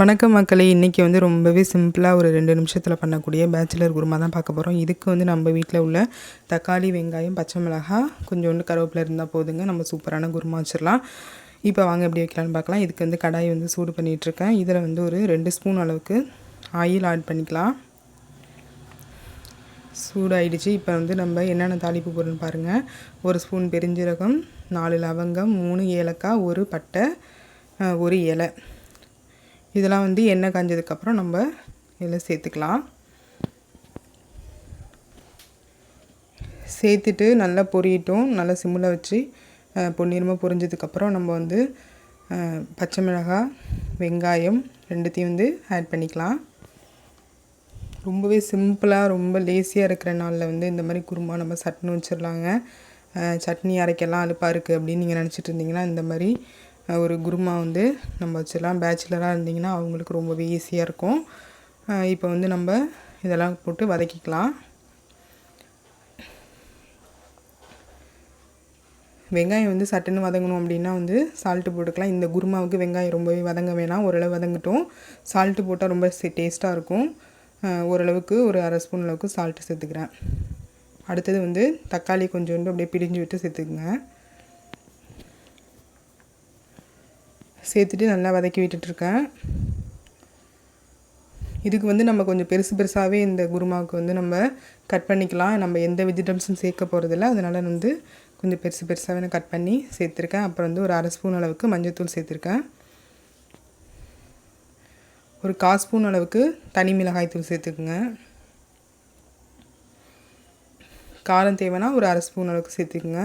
வணக்கம் மக்களே. இன்றைக்கி வந்து ரொம்பவே சிம்பிளாக ஒரு ரெண்டு நிமிஷத்தில் பண்ணக்கூடிய பேச்சுலர் குருமா தான் பார்க்க போகிறோம் இதுக்கு வந்து நம்ம வீட்டில் உள்ள தக்காளி வெங்காயம் பச்சை மிளகாய் கொஞ்சோண்டு கருவேப்பிலை இருந்தால் போதுங்க. நம்ம சூப்பரான குருமா வச்சிடலாம். இப்போ வாங்க எப்படி வைக்கலான்னு பார்க்கலாம். இதுக்கு வந்து கடாய் வந்து சூடு பண்ணிகிட்ருக்கேன் இதில் வந்து ஒரு ரெண்டு ஸ்பூன் அளவுக்கு ஆயில் ஆட் பண்ணிக்கலாம். சூடாயிடுச்சு. இப்போ வந்து நம்ம என்னென்ன தாளிப்பு போடுறோன்னு பாருங்கள் ஒரு ஸ்பூன் பெருஞ்சீரகம் நாலு லவங்கம் மூணு ஏலக்காய் ஒரு பட்டை ஒரு இலை. இதெல்லாம் வந்து எண்ணெய் காஞ்சதுக்கப்புறம் நம்ம இதில் சேர்த்துக்கலாம். சேர்த்துட்டு நல்லா பொரியட்டும். நல்லா சிம்மில் வச்சு பொன்னிரமாக பொன்னிறமாக பொரிஞ்சதுக்கப்புறம் நம்ம வந்து பச்சை மிளகாய் வெங்காயம் ரெண்டுத்தையும் வந்து ஆட் பண்ணிக்கலாம். ரொம்பவே சிம்பிளாக ரொம்ப லேசியாக இருக்கிற நாளில் வந்து இந்த மாதிரி குருமா நம்ம சட்னி வச்சிடலாங்க. சட்னி அரைக்கலாம் அலுப்பாக இருக்குது அப்படின்னு நீங்கள் நினச்சிட்டு இருந்தீங்கன்னா இந்த மாதிரி ஒரு குருமா வந்து நம்ம வச்சிடலாம். பேச்சுலராக இருந்தீங்கன்னா அவங்களுக்கு ரொம்பவே ஈஸியாக இருக்கும். இப்போ வந்து நம்ம இதெல்லாம் போட்டு வதக்கிக்கலாம். வெங்காயம் வந்து சட்டுன்னு வதங்கணும் அப்படின்னா வந்து சால்ட்டு போட்டுக்கலாம். இந்த குருமாவுக்கு வெங்காயம் ரொம்பவே வதங்க வேணாம். ஓரளவு வதங்கட்டும். சால்ட்டு போட்டால் ரொம்ப டேஸ்ட்டாக இருக்கும். ஓரளவுக்கு ஒரு அரை ஸ்பூன் அளவுக்கு சால்ட்டு சேர்த்துக்கிறேன். அடுத்தது வந்து தக்காளி கொஞ்சோண்டு அப்படியே பிரிஞ்சு விட்டு சேர்த்துக்குங்க. சேர்த்துட்டு நல்லா வதக்கி விட்டுட்ருக்கேன். இதுக்கு வந்து நம்ம கொஞ்சம் பெருசு பெருசாகவே இந்த குருமாவுக்கு வந்து நம்ம கட் பண்ணிக்கலாம். நம்ம எந்த வெஜிடபிள்ஸும் சேர்க்க போகிறதில்ல அதனால் வந்து கொஞ்சம் பெருசு பெருசாகவே நான் கட் பண்ணி சேர்த்துருக்கேன். அப்புறம் வந்து ஒரு அரை ஸ்பூன் அளவுக்கு மஞ்சத்தூள் சேர்த்துருக்கேன். ஒரு கால் ஸ்பூன் அளவுக்கு தனி மிளகாய் தூள் சேர்த்துக்குங்க. காரம் தேவைன்னா ஒரு அரை ஸ்பூன் அளவுக்கு சேர்த்துக்குங்க.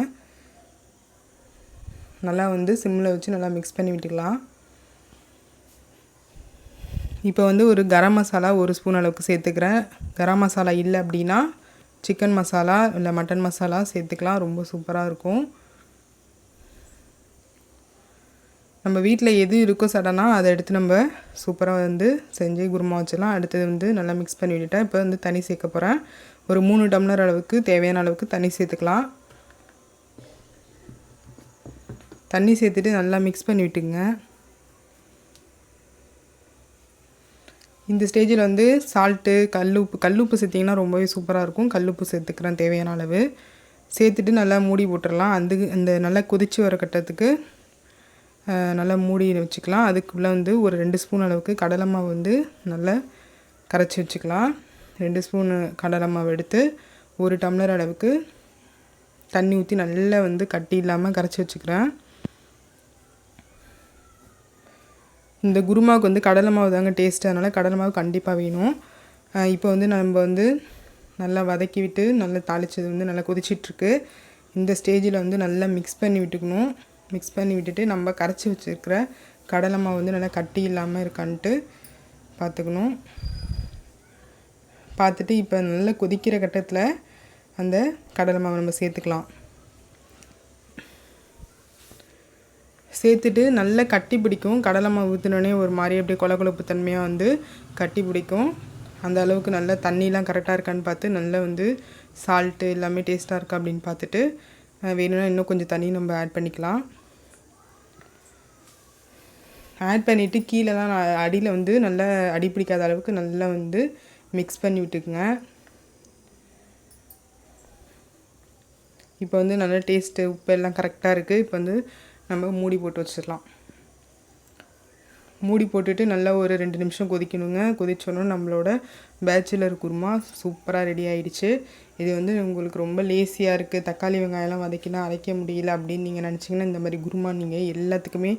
நல்லா வந்து சிம்மில் வச்சு நல்லா மிக்ஸ் பண்ணி விட்டுக்கலாம். இப்போ வந்து ஒரு கரம் மசாலா ஒரு ஸ்பூன் அளவுக்கு சேர்த்துக்கிறேன். கரம் மசாலா இல்லை அப்படின்னா சிக்கன் மசாலா இல்லை மட்டன் மசாலா சேர்த்துக்கலாம். ரொம்ப சூப்பராக இருக்கும். நம்ம வீட்டில் எது இருக்கோ சடனாக அதை எடுத்து நம்ம சூப்பராக வந்து செஞ்சு குருமா வச்சிடலாம். அடுத்தது வந்து நல்லா மிக்ஸ் பண்ணி விட்டுட்டேன். இப்போ வந்து தண்ணி சேர்க்க போகிறேன் ஒரு மூணு டம்ளர் அளவுக்கு தேவையான அளவுக்கு தண்ணி சேர்த்துக்கலாம். தண்ணி சேர்த்துட்டு நல்லா மிக்ஸ் பண்ணி விட்டுங்க இந்த ஸ்டேஜில் வந்து சால்ட்டு கல் உப்பு கல் உப்பு சேர்த்திங்கன்னா ரொம்பவே சூப்பராக இருக்கும். கல் உப்பு சேர்த்துக்கிறேன் தேவையான அளவு. சேர்த்துட்டு நல்லா மூடி போட்டுடலாம். அந்த அந்த நல்லா கொதிச்சு வர கட்டத்துக்கு நல்லா மூடி வச்சுக்கலாம். அதுக்குள்ளே வந்து ஒரு ரெண்டு ஸ்பூன் அளவுக்கு கடலை மாவு வந்து நல்லா கரைச்சி வச்சுக்கலாம். ரெண்டு ஸ்பூனு கடலை மாவு எடுத்து ஒரு டம்ளர் அளவுக்கு தண்ணி ஊற்றி நல்லா வந்து கட்டி இல்லாமல் கரைச்சி வச்சுக்கிறேன். இந்த குருமாவுக்கு வந்து கடலை மாவு தாங்க டேஸ்ட்டு அதனால் கடலை மாவு கண்டிப்பாக வேணும். இப்போ வந்து நம்ம வந்து நல்லா வதக்கி விட்டு நல்லா தாளிச்சது வந்து நல்லா கொதிச்சிட்ருக்கு. இந்த ஸ்டேஜில் வந்து நல்லா மிக்ஸ் பண்ணி விட்டுக்கணும். மிக்ஸ் பண்ணி விட்டுட்டு நம்ம கரைச்சி வச்சுருக்கிற கடலை மாவு வந்து நல்லா கட்டி இல்லாமல் இருக்கான்ட்டு பார்த்துக்கணும் பார்த்துட்டு இப்போ நல்லா கொதிக்கிற கட்டத்தில் அந்த கடலை மாவை நம்ம சேர்த்துக்கலாம். சேர்த்துட்டு நல்லா கட்டி பிடிக்கும். கடலை மாவு ஊற்றினோடனே ஒரு மாதிரி அப்படியே கொல கொலப்பு தன்மையாக வந்து கட்டி பிடிக்கும். அந்த அளவுக்கு நல்லா தண்ணிலாம் கரெக்டாக இருக்கான்னு பார்த்து நல்லா வந்து சால்ட்டு எல்லாமே டேஸ்ட்டாக இருக்கா அப்படின்னு பார்த்துட்டு வேணும்னா இன்னும் கொஞ்சம் தண்ணி நம்ம ஆட் பண்ணிக்கலாம். ஆட் பண்ணிவிட்டு கீழேலாம் அடியில் வந்து நல்லா அடி பிடிக்காத அளவுக்கு நல்லா வந்து மிக்ஸ் பண்ணி விட்டுக்குங்க. இப்போ வந்து நல்லா டேஸ்ட்டு உப்பு எல்லாம் கரெக்டாக இருக்குது இப்போ வந்து நம்ம மூடி போட்டு வச்சிடலாம். மூடி போட்டுட்டு நல்லா ஒரு ரெண்டு நிமிஷம் கொதிக்கணுங்க. கொதிச்சோன்னா நம்மளோட பேச்சுலர் குருமா சூப்பராக ரெடி ஆயிடுச்சு. இது வந்து உங்களுக்கு ரொம்ப லேசியாக இருக்குது தக்காளி வெங்காயம்லாம் வதக்கினா அரைக்க முடியல அப்படின்னு நீங்கள் நினச்சிங்கன்னா இந்த மாதிரி குருமா நீங்கள் எல்லாத்துக்குமே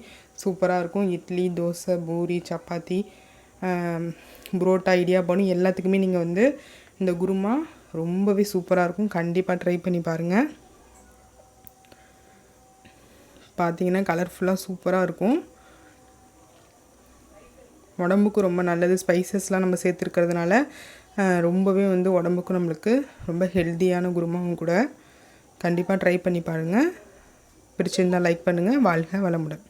சூப்பராக இருக்கும். இட்லி தோசை பூரி சப்பாத்தி புரோட்டா புரோட்டா இடியாப்பம் எல்லாத்துக்குமே நீங்கள் வந்து இந்த குருமா ரொம்பவே சூப்பராக இருக்கும். கண்டிப்பாக ட்ரை பண்ணி பாருங்கள் பார்த்தீங்கன்னா கலர்ஃபுல்லாக சூப்பராக இருக்கும். உடம்புக்கு ரொம்ப நல்லது. ஸ்பைசஸ்லாம் நம்ம சேர்த்துருக்கிறதுனால ரொம்பவே வந்து உடம்புக்கு நம்மளுக்கு ரொம்ப ஹெல்த்தியான குருமாவும் கூட கண்டிப்பாக ட்ரை பண்ணி பாருங்கள் பிடிச்சிருந்தால் லைக் பண்ணுங்கள் வாழ்க வளமுடன்.